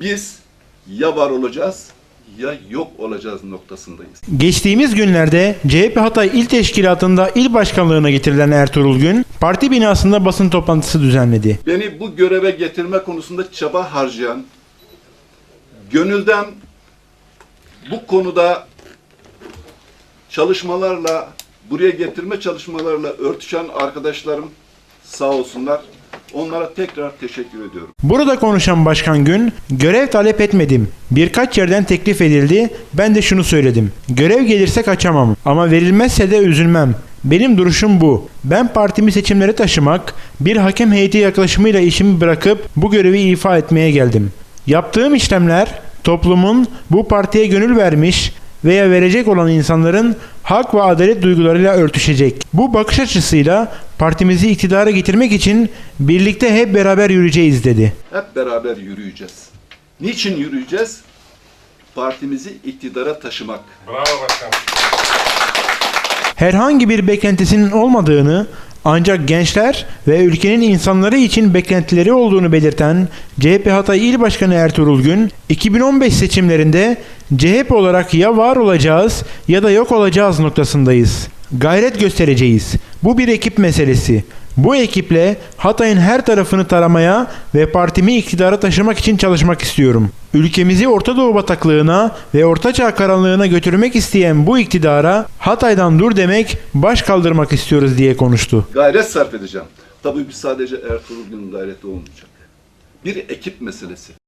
Biz ya var olacağız ya yok olacağız noktasındayız. Geçtiğimiz günlerde CHP Hatay İl Teşkilatı'nda il başkanlığına getirilen Ertuğrul Gün, parti binasında basın toplantısı düzenledi. Beni bu göreve getirme konusunda çaba harcayan, gönülden bu konuda çalışmalarla, buraya getirme çalışmalarla örtüşen arkadaşlarım sağ olsunlar. Onlara tekrar teşekkür ediyorum. Burada konuşan Başkan Gün, görev talep etmedim. Birkaç yerden teklif edildi, ben de şunu söyledim. Görev gelirse kaçamam ama verilmezse de üzülmem. Benim duruşum bu. Ben partimi seçimlere taşımak, bir hakem heyeti yaklaşımıyla işimi bırakıp bu görevi ifa etmeye geldim. Yaptığım işlemler toplumun bu partiye gönül vermiş veya verecek olan insanların hak ve adalet duygularıyla örtüşecek. Bu bakış açısıyla partimizi iktidara getirmek için birlikte hep beraber yürüyeceğiz dedi. Hep beraber yürüyeceğiz. Niçin yürüyeceğiz? Partimizi iktidara taşımak. Bravo başkanım. Herhangi bir beklentisinin olmadığını ancak gençler ve ülkenin insanları için beklentileri olduğunu belirten CHP Hatay İl Başkanı Ertuğrul Gün, 2015 seçimlerinde CHP olarak ya var olacağız ya da yok olacağız noktasındayız. Gayret göstereceğiz. Bu bir ekip meselesi. Bu ekiple Hatay'ın her tarafını taramaya ve partimi iktidara taşımak için çalışmak istiyorum. Ülkemizi Orta Doğu bataklığına ve Ortaçağ karanlığına götürmek isteyen bu iktidara Hatay'dan dur demek, baş kaldırmak istiyoruz diye konuştu. Gayret sarf edeceğim. Tabii bir sadece Ertuğrul Gün'ün gayreti olmayacak. Bir ekip meselesi.